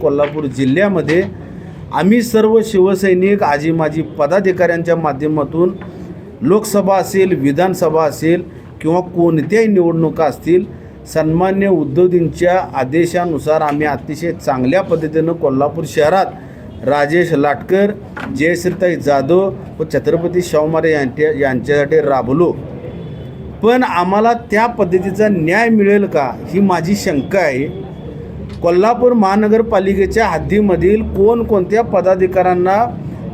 कोल्हापूर जिल्ह्यामध्ये आम्ही सर्व शिवसैनिक आजी माजी पदाधिकाऱ्यांच्या माध्यमातून लोकसभा असेल विधानसभा असेल किंवा कोणत्याही निवडणुका असतील सन्मान्य उद्धवजींच्या आदेशानुसार आम्ही अतिशय चांगल्या पद्धतीनं कोल्हापूर शहरात राजेश लाटकर जयश्रीताई जाधव व छत्रपती शाहूमारे यांच्या यांच्यासाठी राबलो. पण आम्हाला त्या पद्धतीचा न्याय मिळेल का ही माझी शंका आहे. कोल्हापूर महानगरपालिकेच्या हद्दीमधील कोणकोणत्या पदाधिकाऱ्यांना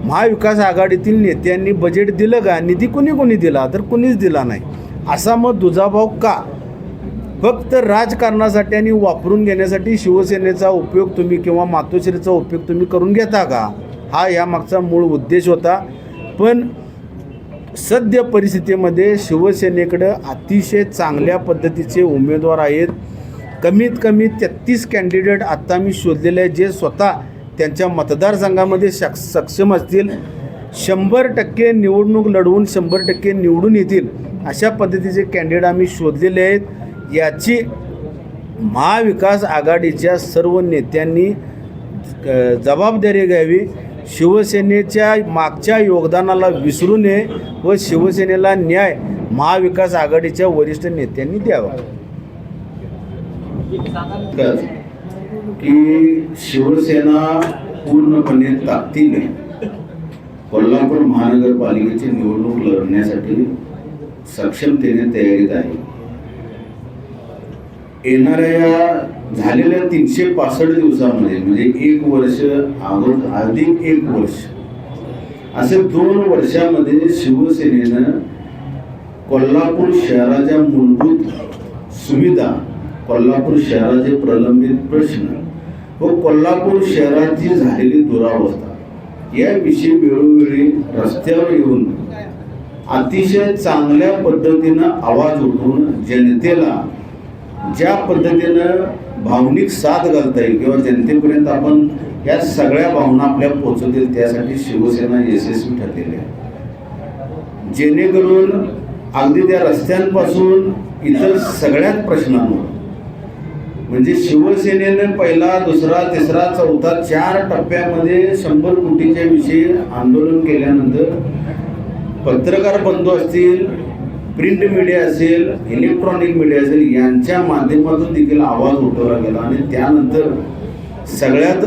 महाविकास आघाडीतील नेत्यांनी बजेट दिलं का? निधी कुणी कुणी दिला? तर कुणीच दिला नाही. असा मग दुजाभाव का? फक्त राजकारणासाठी आणि वापरून घेण्यासाठी शिवसेनेचा उपयोग तुम्ही किंवा मातोश्रीचा उपयोग तुम्ही करून घेता का? हा यामागचा मूळ उद्देश होता. पण सद्य परिस्थितीमध्ये शिवसेनेकडं अतिशय चांगल्या पद्धतीचे उमेदवार आहेत. कमीत कमी तेहत्तीस कॅन्डिडेट आत्ता मी शोधलेले आहे जे स्वतः त्यांच्या मतदारसंघामध्ये शक सक्षम असतील. शंभर टक्के निवडणूक लढवून शंभर टक्के निवडून येतील अशा पद्धतीचे कॅन्डिडेट आम्ही शोधलेले आहेत. याची महाविकास आघाडीच्या सर्व नेत्यांनी जबाबदारी घ्यावी. शिवसेनेच्या मागच्या योगदानाला विसरू नये व शिवसेनेला न्याय महाविकास आघाडीच्या वरिष्ठ नेत्यांनी द्यावा. की शिवसेना पूर्णपणे ताकदीने कोल्हापूर महानगरपालिकेची निवडणूक लढण्यासाठी सक्षमतेने तयारीत आहे. येणाऱ्या या झालेल्या तीनशे पासष्ट दिवसामध्ये म्हणजे एक वर्ष अगोदर अधिक एक वर्ष असे दोन वर्षामध्ये शिवसेनेनं कोल्हापूर शहराच्या मूलभूत सुविधा कोल्हापूर शहराचे प्रलंबित प्रश्न व कोल्हापूर शहराची झालेली दुरावस्था याविषयी वेळोवेळी रस्त्यावर येऊन अतिशय चांगल्या पद्धतीनं आवाज उठवून जनतेला ज्या पद्धतीनं भावनिक साथ घालता येईल किंवा जनतेपर्यंत आपण या सगळ्या भावना आपल्या पोचवतील त्यासाठी शिवसेना यशस्वी ठरलेली आहे. जेणेकरून अगदी त्या रस्त्यांपासून इतर सगळ्याच प्रश्नांवर म्हणजे शिवसेनेने पहिला दुसरा तिसरा चौथा चार टप्प्यामध्ये शंभर कोटीच्या विषयी आंदोलन केल्यानंतर पत्रकार बंधू असतील प्रिंट मीडिया असेल इलेक्ट्रॉनिक मीडिया असेल यांच्या माध्यमातून देखील आवाज उठवला गेला. आणि त्यानंतर सगळ्यात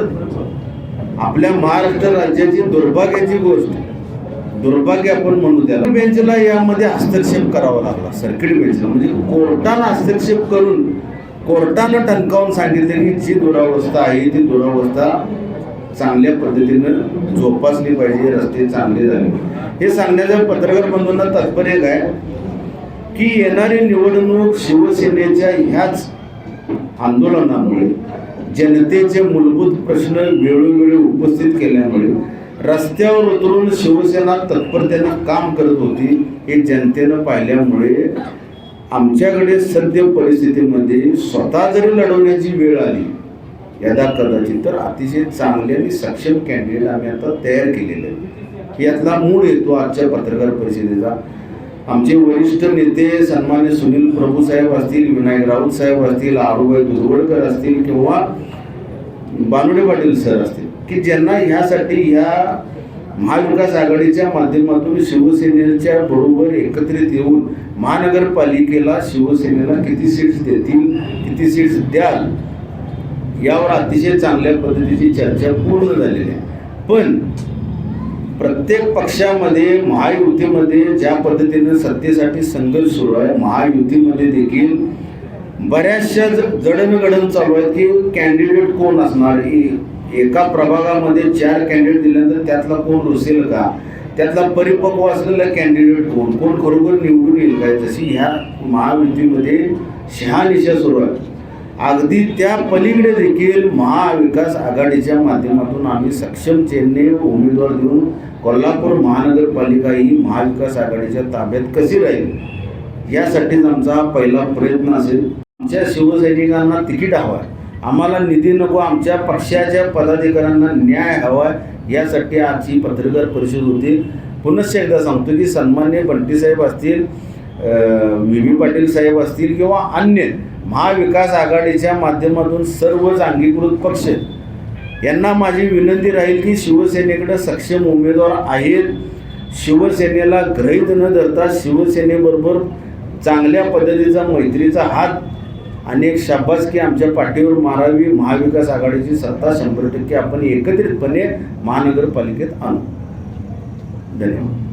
आपल्या महाराष्ट्र राज्याची दुर्भाग्याची गोष्ट दुर्भाग्य आपण म्हणू त्याला. बेंचला यामध्ये हस्तक्षेप करावा लागला सर्किट बेंचला. म्हणजे कोर्टानं हस्तक्षेप करून कोर्टानं टणकावून सांगितलं की जी दुरावस्था आहे ती दुरावस्था चांगल्या पद्धतीनं जोपासली पाहिजे रस्ते चांगले झाले. हे सांगण्याचं पत्रकार बंधूंना तात्पर्य काय की येणारी निवडणूक शिवसेनेच्या ह्याच आंदोलनामुळे जनतेचे मूलभूत प्रश्न वेळोवेळी उपस्थित केल्यामुळे रस्त्यावर उतरून शिवसेना तत्परतेनं काम करत होती हे जनतेनं पाहिल्यामुळे आमच्याकडे सद्य परिस्थितीमध्ये स्वतः जरी लढवण्याची वेळ आली यदा कदाचित तर अतिशय चांगले आणि सक्षम कॅन्डिडेट आम्ही आता तयार केलेले आहेत. यातला मूळ हेतू आजच्या पत्रकार परिषदेचा. आमचे वरिष्ठ नेते सन्मान्य सुनील प्रभू साहेब असतील विनायक राऊत साहेब असतील आरुबाई दुधवडकर असतील किंवा बानुडे पाटील सर असतील की ज्यांना ह्यासाठी ह्या महाविकास आघाडीच्या माध्यमातून शिवसेनेच्या बरोबर एकत्रित येऊन महानगरपालिकेला शिवसेनेला किती सीट्स देतील किती सीट्स द्याल यावर अतिशय चांगल्या पद्धतीची चर्चा पूर्ण झालेली आहे. पण प्रत्येक पक्षामध्ये महायुतीमध्ये ज्या पद्धतीनं सत्तेसाठी संघर्ष सुरू आहे महायुतीमध्ये देखील बऱ्याचशा जडणघडण चालू आहेत की कॅन्डिडेट कोण असणार? एका प्रभागामध्ये चार कॅन्डिडेट दिल्यानंतर त्यातला कोण रुसेल का? त्यातला परिपक्व असलेला कॅन्डिडेट कोण? कोण खरोखर निवडून येईल काय जशी ह्या महायुतीमध्ये शहानिशा सुरू आहे अगदी त्या पलीकडे देखील महाविकास आघाडीच्या माध्यमातून आम्ही सक्षम चेन्नई उमेदवार देऊन कोल्हापूर महानगरपालिका ही महाविकास आघाडीच्या ताब्यात कशी राहील? यासाठीच आमचा पहिला प्रयत्न असेल. आमच्या शिवसैनिकांना तिकीट हवं आहे. आम्हाला निधी नको आमच्या पक्षाच्या पदाधिकाऱ्यांना न्याय हवा आहे. यासाठी आजची पत्रकार परिषद होती. पुनश्च एकदा सांगतो की सन्मान्य बंटीसाहेब असतील व्ही. पाटील साहेब असतील किंवा अन्य महाविकास आघाडीच्या माध्यमातून सर्वच अंगीकृत पक्ष यांना माझी विनंती राहील की शिवसेनेकडे सक्षम उमेदवार आहेत. शिवसेनेला ग्रहित न धरता शिवसेनेबरोबर चांगल्या पद्धतीचा मैत्रीचा हात आणि एक शाबासकी आमच्या पाठीवर मारावी महाविकास आघाडीची सत्ता शंभर टक्के आपण एकत्रितपणे महानगरपालिकेत आणू. धन्यवाद.